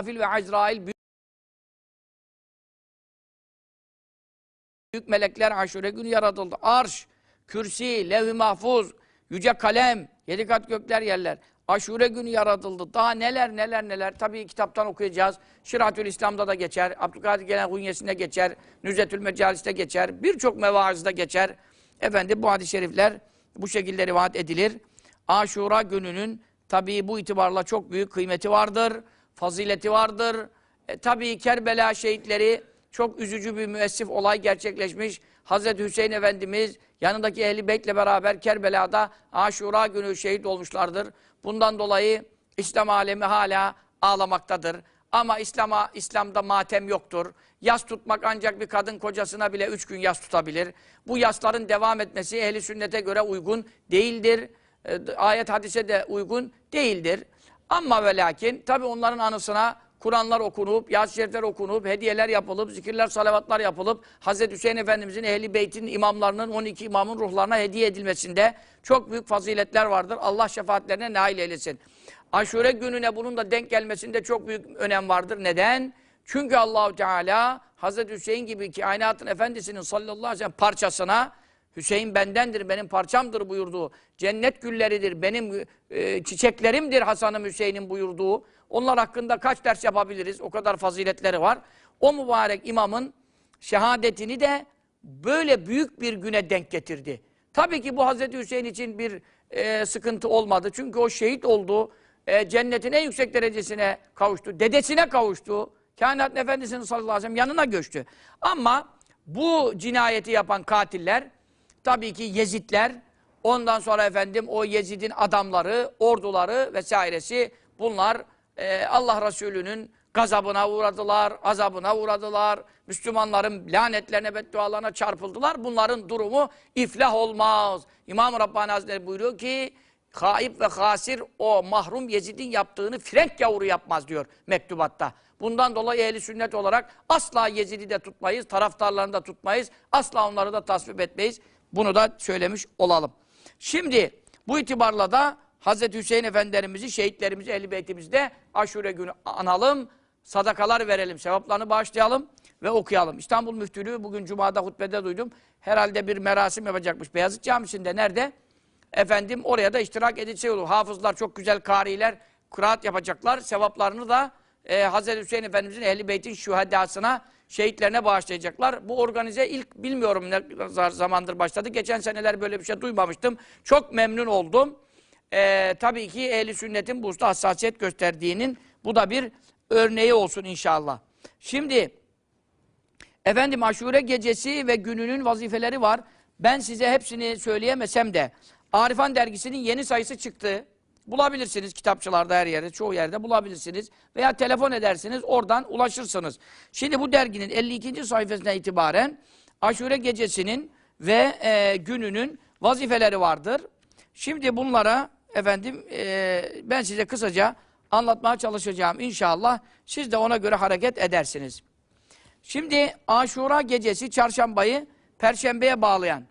İsrafil ve Azrail büyük, melekler aşure günü yaratıldı. Arş, kürsi, levh-i mahfuz, yüce kalem, yedi kat gökler yerler. Aşure günü yaratıldı. Daha neler neler neler. Tabii kitaptan okuyacağız. Şiratül İslam'da da geçer. Abdülkadir Genel Hunyesi'nde geçer. Nüzetül Mecalis'te geçer. Birçok mevaizde geçer. Efendim bu hadis-i şerifler bu şekilde rivayet edilir. Aşura gününün tabii bu itibarla çok büyük kıymeti vardır. Fazileti vardır. E, tabii Kerbela şehitleri çok üzücü bir müessif olay gerçekleşmiş. Hazreti Hüseyin Efendimiz yanındaki Ehli Beyt'le beraber Kerbela'da Aşura günü şehit olmuşlardır. Bundan dolayı İslam alemi hala ağlamaktadır. Ama İslam'a İslam'da matem yoktur. Yas tutmak ancak bir kadın kocasına bile üç gün yas tutabilir. Bu yasların devam etmesi ehli sünnete göre uygun değildir. E, ayet hadise de uygun değildir. Ama ve lakin tabi onların anısına Kur'anlar okunup, yas şerifler okunup, hediyeler yapılıp, zikirler, salavatlar yapılıp Hazreti Hüseyin Efendimizin ehli beytin imamlarının 12 imamın ruhlarına hediye edilmesinde çok büyük faziletler vardır. Allah şefaatlerine nail eylesin. Aşure gününe bunun da denk gelmesinde çok büyük önem vardır. Neden? Çünkü Allahu Teala Hazreti Hüseyin gibi kainatın efendisinin sallallahu aleyhi ve sellem parçasına Hüseyin bendendir, benim parçamdır buyurduğu, cennet gülleridir, benim e, çiçeklerimdir Hasan'ım Hüseyin'in buyurduğu, onlar hakkında kaç ders yapabiliriz, o kadar faziletleri var. O mübarek imamın şehadetini de böyle büyük bir güne denk getirdi. Tabii ki bu Hazreti Hüseyin için bir e, sıkıntı olmadı. Çünkü o şehit oldu, e, cennetin en yüksek derecesine kavuştu, dedesine kavuştu. Kainat Efendisi'nin sallallahu aleyhi ve sellem yanına göçtü. Ama bu cinayeti yapan katiller, tabii ki Yezidler, ondan sonra efendim o Yezid'in adamları, orduları vesairesi bunlar e, Allah Resulü'nün gazabına uğradılar, azabına uğradılar. Müslümanların lanetlerine, beddualarına çarpıldılar. Bunların durumu iflah olmaz. İmam Rabbani Hazretleri buyuruyor ki Haib ve hasir o mahrum Yezid'in yaptığını frenk yavru yapmaz diyor mektubatta. Bundan dolayı ehli sünnet olarak asla Yezid'i de tutmayız, taraftarlarını da tutmayız, asla onları da tasvip etmeyiz. Bunu da söylemiş olalım. Şimdi bu itibarla da Hazreti Hüseyin Efendilerimizi, şehitlerimizi, ehl beytimizde aşure günü analım, sadakalar verelim, sevaplarını bağışlayalım ve okuyalım. İstanbul Müftülüğü bugün Cuma'da hutbede duydum. Herhalde bir merasim yapacakmış Beyazıt Camisi'nde. Nerede? Efendim oraya da iştirak edilse olur. Hafızlar, çok güzel kariler, kıraat yapacaklar. Sevaplarını da e, Hazreti Hüseyin Efendimizin Ehli Beyt'in şühedasına, şehitlerine bağışlayacaklar. Bu organize ilk bilmiyorum ne zamandır başladı. Geçen seneler böyle bir şey duymamıştım. Çok memnun oldum. E, tabii ki Ehli Sünnet'in bu usta hassasiyet gösterdiğinin bu da bir örneği olsun inşallah. Şimdi efendim aşure gecesi ve gününün vazifeleri var. Ben size hepsini söyleyemesem de Arifan dergisinin yeni sayısı çıktı. Bulabilirsiniz kitapçılarda her yerde, çoğu yerde bulabilirsiniz. Veya telefon edersiniz, oradan ulaşırsınız. Şimdi bu derginin 52. sayfasına itibaren aşure gecesinin ve e, gününün vazifeleri vardır. Şimdi bunlara efendim e, ben size kısaca anlatmaya çalışacağım inşallah. Siz de ona göre hareket edersiniz. Şimdi aşura gecesi çarşambayı perşembeye bağlayan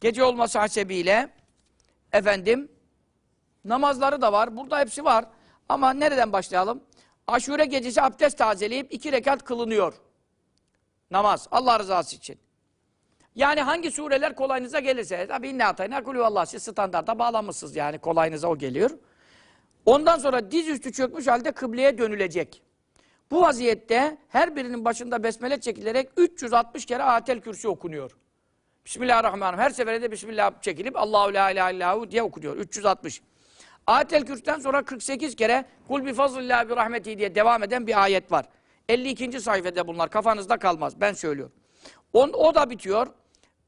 gece olması hasebiyle efendim namazları da var. Burada hepsi var. Ama nereden başlayalım? Aşure gecesi abdest tazeleyip iki rekat kılınıyor. Namaz. Allah rızası için. Yani hangi sureler kolayınıza gelirse. Tabi inne atayna kulü Allah. Siz standarta bağlanmışsınız yani. Kolayınıza o geliyor. Ondan sonra dizüstü çökmüş halde kıbleye dönülecek. Bu vaziyette her birinin başında besmele çekilerek 360 kere atel kürsü okunuyor. Bismillahirrahmanirrahim. Her seferinde Bismillah çekilip Allahu la ilahe illahu diye okunuyor. 360. Ayetel Kürsü'den sonra 48 kere Kul bi fazlillahi bi rahmeti diye devam eden bir ayet var. 52. sayfada bunlar. Kafanızda kalmaz. Ben söylüyorum. On, o da bitiyor.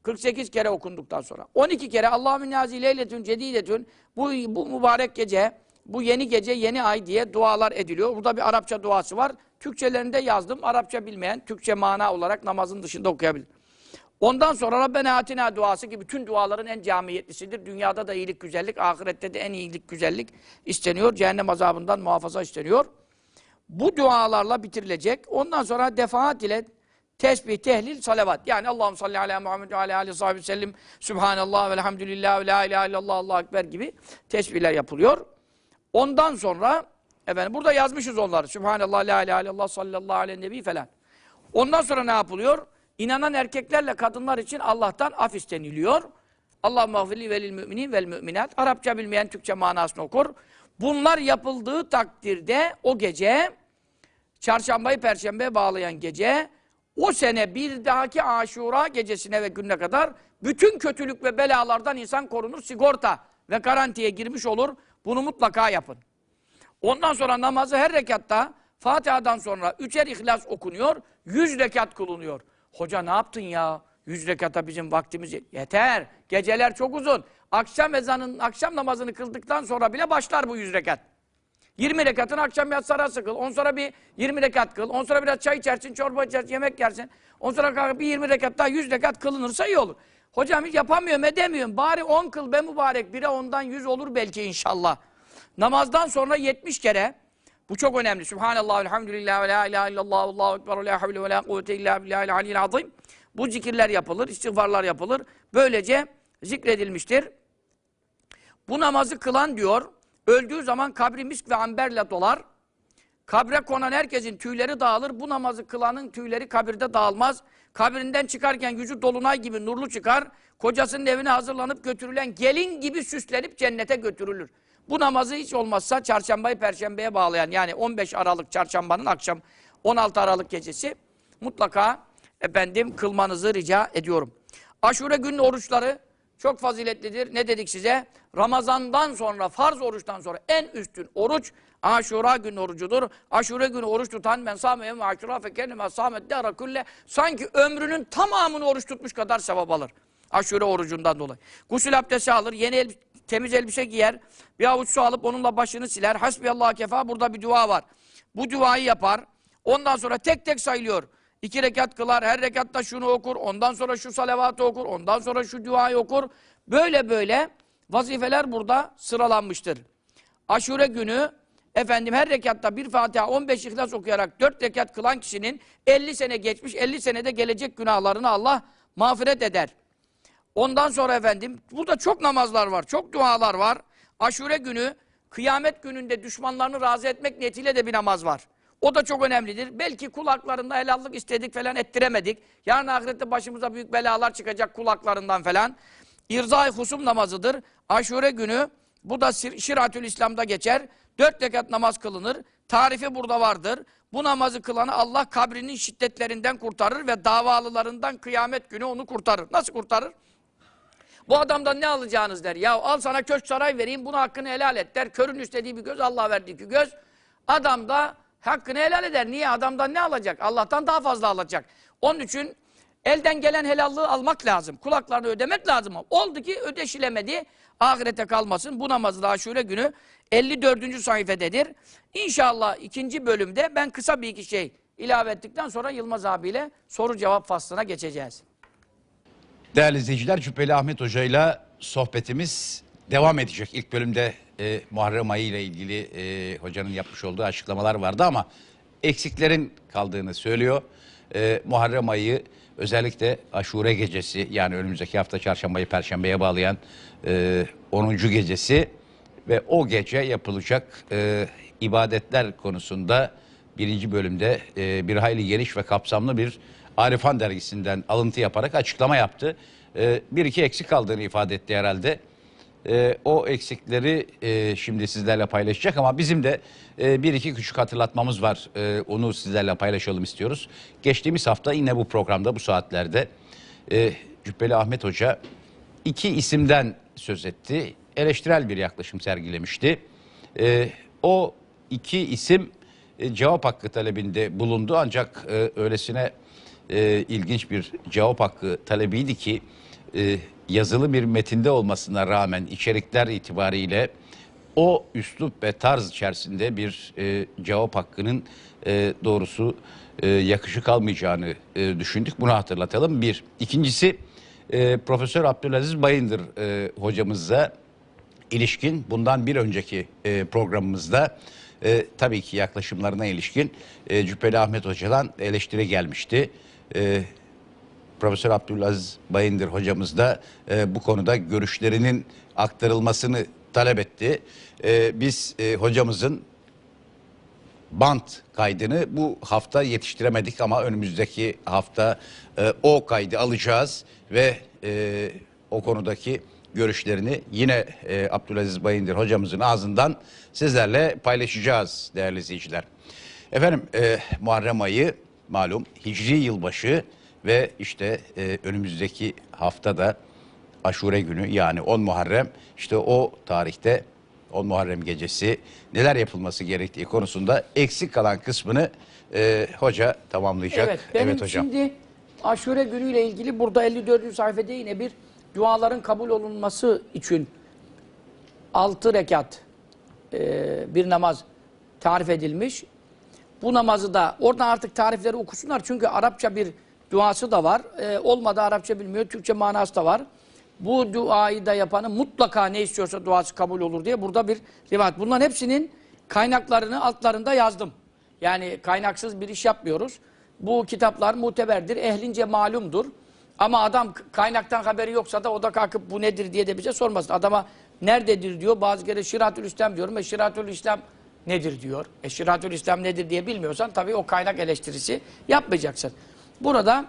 48 kere okunduktan sonra. 12 kere Allahümme nazi leyletün cedidetün bu, bu mübarek gece, bu yeni gece, yeni ay diye dualar ediliyor. Burada bir Arapça duası var. Türkçelerinde yazdım. Arapça bilmeyen, Türkçe mana olarak namazın dışında okuyabilir. Ondan sonra Rabbena atina duası gibi bütün duaların en camiyetlisidir. Dünyada da iyilik, güzellik, ahirette de en iyilik, güzellik isteniyor. Cehennem azabından muhafaza isteniyor. Bu dualarla bitirilecek. Ondan sonra defaat ile tesbih, tehlil, salavat. Yani Allahum salli ala Muhammed ve ala sahibi sellem Subhanallah ve elhamdülillah ve la ilahe illallah Allahu ekber gibi tesbihler yapılıyor. Ondan sonra Efendim burada yazmışız onları. Sübhanallah, la ilahe illallah, sallallahu aleyhi nebi falan. Ondan sonra ne yapılıyor? İnanan erkeklerle kadınlar için Allah'tan af isteniliyor. Allah mağfirli velil müminin vel müminat. Arapça bilmeyen Türkçe manasını okur. Bunlar yapıldığı takdirde o gece çarşambayı perşembeye bağlayan gece o sene bir dahaki aşura gecesine ve gününe kadar bütün kötülük ve belalardan insan korunur. Sigorta ve garantiye girmiş olur. Bunu mutlaka yapın. Ondan sonra namazı her rekatta Fatiha'dan sonra üçer ihlas okunuyor. Yüz rekat kılınuyor. Hoca ne yaptın ya? Yüz rekata bizim vaktimiz yet- yeter. Geceler çok uzun. Akşam ezanın, akşam namazını kıldıktan sonra bile başlar bu yüz rekat. 20 rekatın akşam yatsı arası kıl. On sonra bir 20 rekat kıl. On sonra biraz çay içersin, çorba içersin, yemek yersin. On sonra kalkıp bir 20 rekat daha 100 rekat kılınırsa iyi olur. Hocam hiç yapamıyorum, edemiyorum. Bari 10 kıl be mübarek. Bire ondan 100 olur belki inşallah. Namazdan sonra 70 kere bu çok önemli. Subhanallah, elhamdülillah, ve la ilahe illallah, allahu ekber, ve la havle ve la kuvvete illa billahil aliyyil azim. Bu zikirler yapılır, istiğfarlar yapılır. Böylece zikredilmiştir. Bu namazı kılan diyor, öldüğü zaman kabri misk ve amberle dolar. Kabre konan herkesin tüyleri dağılır. Bu namazı kılanın tüyleri kabirde dağılmaz. Kabrinden çıkarken yüzü dolunay gibi nurlu çıkar. Kocasının evine hazırlanıp götürülen gelin gibi süslenip cennete götürülür. Bu namazı hiç olmazsa çarşambayı perşembeye bağlayan yani 15 Aralık çarşambanın akşam 16 Aralık gecesi mutlaka efendim kılmanızı rica ediyorum. Aşure günün oruçları çok faziletlidir. Ne dedik size? Ramazandan sonra, farz oruçtan sonra en üstün oruç Aşura günü orucudur. Aşure günü oruç tutan men sâme ve aşura fekenneme sâmet külle sanki ömrünün tamamını oruç tutmuş kadar sevap alır. Aşure orucundan dolayı. Gusül abdesti alır, yeni el, temiz elbise giyer, bir avuç su alıp onunla başını siler. Hasbiyallah kefa burada bir dua var. Bu duayı yapar. Ondan sonra tek tek sayılıyor. İki rekat kılar, her rekatta şunu okur, ondan sonra şu salavatı okur, ondan sonra şu duayı okur. Böyle böyle vazifeler burada sıralanmıştır. Aşure günü efendim her rekatta bir Fatiha 15 İhlas okuyarak 4 rekat kılan kişinin 50 sene geçmiş 50 senede gelecek günahlarını Allah mağfiret eder. Ondan sonra efendim burada çok namazlar var, çok dualar var. Aşure günü kıyamet gününde düşmanlarını razı etmek niyetiyle de bir namaz var. O da çok önemlidir. Belki kulaklarında helallik istedik falan ettiremedik. Yarın ahirette başımıza büyük belalar çıkacak kulaklarından falan. İrzai husum namazıdır. Aşure günü bu da Şiratül İslam'da geçer. Dört rekat namaz kılınır. Tarifi burada vardır. Bu namazı kılanı Allah kabrinin şiddetlerinden kurtarır ve davalılarından kıyamet günü onu kurtarır. Nasıl kurtarır? Bu adamdan ne alacağınız der. Ya al sana köşk saray vereyim bunu hakkını helal et der. Körün istediği bir göz Allah verdiği bir göz. Adam da hakkını helal eder. Niye? Adamdan ne alacak? Allah'tan daha fazla alacak. Onun için elden gelen helallığı almak lazım. Kulaklarını ödemek lazım. Oldu ki ödeşilemedi. Ahirete kalmasın. Bu namazı da aşure günü 54. sayfededir. İnşallah ikinci bölümde ben kısa bir iki şey ilave ettikten sonra Yılmaz abiyle soru cevap faslına geçeceğiz. Değerli izleyiciler Cübbeli Ahmet Hoca ile sohbetimiz devam edecek. İlk bölümde e, Muharrem ayı ile ilgili e, hocanın yapmış olduğu açıklamalar vardı ama eksiklerin kaldığını söylüyor. E, Muharrem ayı özellikle aşure gecesi yani önümüzdeki hafta çarşambayı perşembeye bağlayan e, 10. gecesi ve o gece yapılacak e, ibadetler konusunda birinci bölümde e, bir hayli geniş ve kapsamlı bir Arifan dergisinden alıntı yaparak açıklama yaptı. E, bir iki eksik kaldığını ifade etti herhalde. E, o eksikleri e, şimdi sizlerle paylaşacak ama bizim de e, bir iki küçük hatırlatmamız var. E, onu sizlerle paylaşalım istiyoruz. Geçtiğimiz hafta yine bu programda bu saatlerde e, Cübbeli Ahmet Hoca iki isimden söz etti. Eleştirel bir yaklaşım sergilemişti. E, o iki isim e, cevap hakkı talebinde bulundu ancak e, öylesine e, ilginç bir cevap hakkı talebiydi ki e, yazılı bir metinde olmasına rağmen içerikler itibariyle o üslup ve tarz içerisinde bir e, cevap hakkının e, doğrusu e, yakışık almayacağını e, düşündük. Bunu hatırlatalım. Bir. İkincisi e, Profesör Abdülaziz Bayındır e, hocamızla ilişkin bundan bir önceki e, programımızda e, tabii ki yaklaşımlarına ilişkin e, Cübbeli Ahmet Hoca'dan eleştiri gelmişti. E, Profesör Abdülaziz Bayındır hocamız da e, bu konuda görüşlerinin aktarılmasını talep etti. E, biz e, hocamızın bant kaydını bu hafta yetiştiremedik ama önümüzdeki hafta e, o kaydı alacağız ve e, o konudaki görüşlerini yine e, Abdülaziz Bayındır hocamızın ağzından sizlerle paylaşacağız değerli izleyiciler. Efendim e, Muharrem ayı malum Hicri yılbaşı ve işte e, önümüzdeki haftada Aşure günü yani 10 Muharrem işte o tarihte 10 Muharrem gecesi neler yapılması gerektiği konusunda eksik kalan kısmını e, hoca tamamlayacak. Evet, benim hocam. şimdi aşure günüyle ilgili burada 54. sayfada yine bir duaların kabul olunması için 6 rekat e, bir namaz tarif edilmiş. Bu namazı da oradan artık tarifleri okusunlar çünkü Arapça bir duası da var. E, olmadı Arapça bilmiyor, Türkçe manası da var. Bu duayı da yapanın mutlaka ne istiyorsa duası kabul olur diye burada bir rivayet. Bunların hepsinin kaynaklarını altlarında yazdım. Yani kaynaksız bir iş yapmıyoruz. Bu kitaplar muteberdir, ehlince malumdur. Ama adam kaynaktan haberi yoksa da o da kalkıp bu nedir diye de bize sormasın. Adama nerededir diyor. Bazı kere Şiratül İslam diyorum. E Şiratül İslam nedir diyor. E Şiratül İslam nedir diye bilmiyorsan tabii o kaynak eleştirisi yapmayacaksın. Burada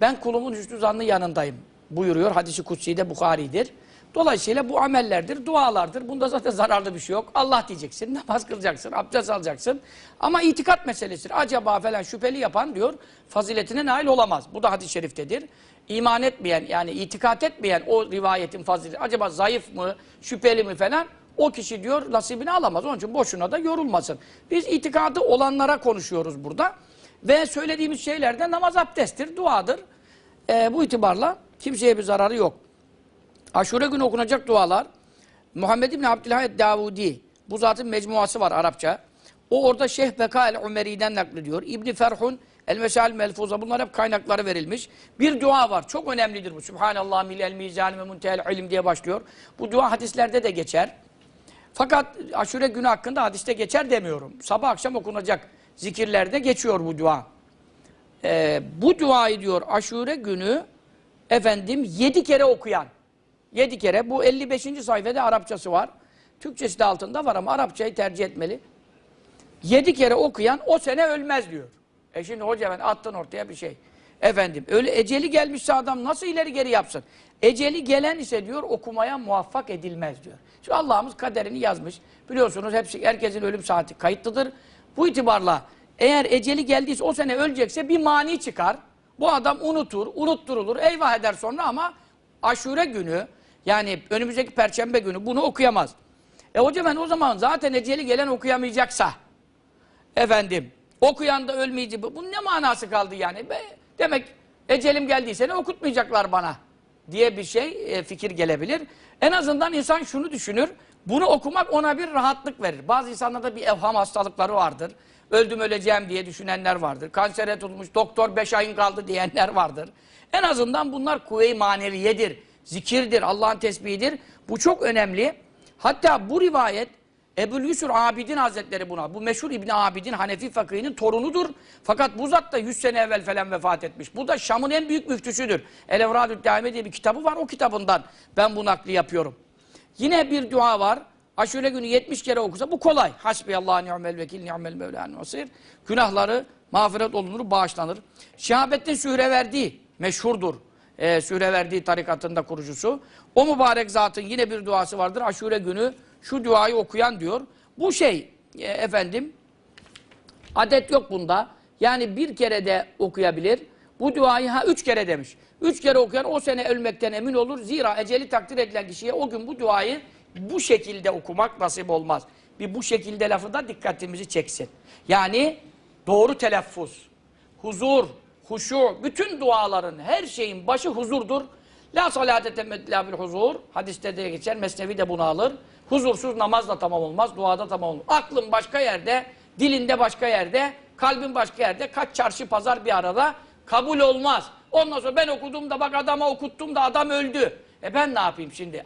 ben kulumun hüsnü zannı yanındayım buyuruyor. Hadisi kutsi'de Bukhari'dir. Dolayısıyla bu amellerdir, dualardır. Bunda zaten zararlı bir şey yok. Allah diyeceksin, namaz kılacaksın, abdest alacaksın. Ama itikat meselesidir. Acaba falan şüpheli yapan diyor, faziletine nail olamaz. Bu da hadis-i şeriftedir. İman etmeyen, yani itikat etmeyen o rivayetin fazileti, acaba zayıf mı, şüpheli mi falan, o kişi diyor nasibini alamaz. Onun için boşuna da yorulmasın. Biz itikadı olanlara konuşuyoruz burada. Ve söylediğimiz şeylerden namaz abdesttir, duadır. Ee, bu itibarla kimseye bir zararı yok. Aşure günü okunacak dualar. Muhammed İbni Abdülhamid Davudi. Bu zatın mecmuası var Arapça. O orada Şeyh Beka el-Umeri'den naklediyor. İbni Ferhun El-Mesal Melfuza. Bunlar hep kaynakları verilmiş. Bir dua var. Çok önemlidir bu. Subhanallah milel mizan ve muntehel ilim diye başlıyor. Bu dua hadislerde de geçer. Fakat aşure günü hakkında hadiste geçer demiyorum. Sabah akşam okunacak zikirlerde geçiyor bu dua. Ee, bu duayı diyor aşure günü efendim yedi kere okuyan. Yedi kere. Bu 55. sayfada Arapçası var. Türkçesi de altında var ama Arapçayı tercih etmeli. Yedi kere okuyan o sene ölmez diyor. E şimdi hoca ben attın ortaya bir şey. Efendim öyle eceli gelmişse adam nasıl ileri geri yapsın? Eceli gelen ise diyor okumaya muvaffak edilmez diyor. Şu Allah'ımız kaderini yazmış. Biliyorsunuz hepsi herkesin ölüm saati kayıtlıdır. Bu itibarla eğer eceli geldiyse o sene ölecekse bir mani çıkar. Bu adam unutur, unutturulur, eyvah eder sonra ama aşure günü yani önümüzdeki perşembe günü bunu okuyamaz. E hoca ben o zaman zaten eceli gelen okuyamayacaksa efendim okuyan da ölmeyecek. Bunun ne manası kaldı yani? Be, demek ecelim geldiyse ne okutmayacaklar bana diye bir şey e, fikir gelebilir. En azından insan şunu düşünür. Bunu okumak ona bir rahatlık verir. Bazı insanlarda bir evham hastalıkları vardır. Öldüm öleceğim diye düşünenler vardır. Kansere tutmuş doktor beş ayın kaldı diyenler vardır. En azından bunlar kuvve-i maneviyedir. Zikirdir, Allah'ın tesbihidir. Bu çok önemli. Hatta bu rivayet Ebul Yusur Abidin Hazretleri buna. Bu meşhur İbni Abidin Hanefi fakihinin torunudur. Fakat bu zat da 100 sene evvel falan vefat etmiş. Bu da Şam'ın en büyük müftüsüdür. El Evradü Daime diye bir kitabı var. O kitabından ben bu nakli yapıyorum. Yine bir dua var. Aşure günü 70 kere okusa bu kolay. Hasbiyallah ni'mel vekil ni'mel mevla nasir. Günahları mağfiret olunur, bağışlanır. Şehabettin Sühreverdi meşhurdur. Ee, Sühreverdi tarikatında kurucusu. O mübarek zatın yine bir duası vardır. Aşure günü şu duayı okuyan diyor. Bu şey e, efendim adet yok bunda. Yani bir kere de okuyabilir. Bu duayı ha üç kere demiş. Üç kere okuyan o sene ölmekten emin olur. Zira eceli takdir edilen kişiye o gün bu duayı bu şekilde okumak nasip olmaz. Bir bu şekilde lafı da dikkatimizi çeksin. Yani doğru telaffuz, huzur, huşu, bütün duaların, her şeyin başı huzurdur. La salate temmet la bil huzur. Hadiste de geçer, Mesnevi de bunu alır. Huzursuz namaz da tamam olmaz, duada tamam olmaz. Aklın başka yerde, dilinde başka yerde, kalbin başka yerde, kaç çarşı pazar bir arada kabul olmaz. Ondan sonra ben okudum da bak adama okuttum da adam öldü. E ben ne yapayım şimdi?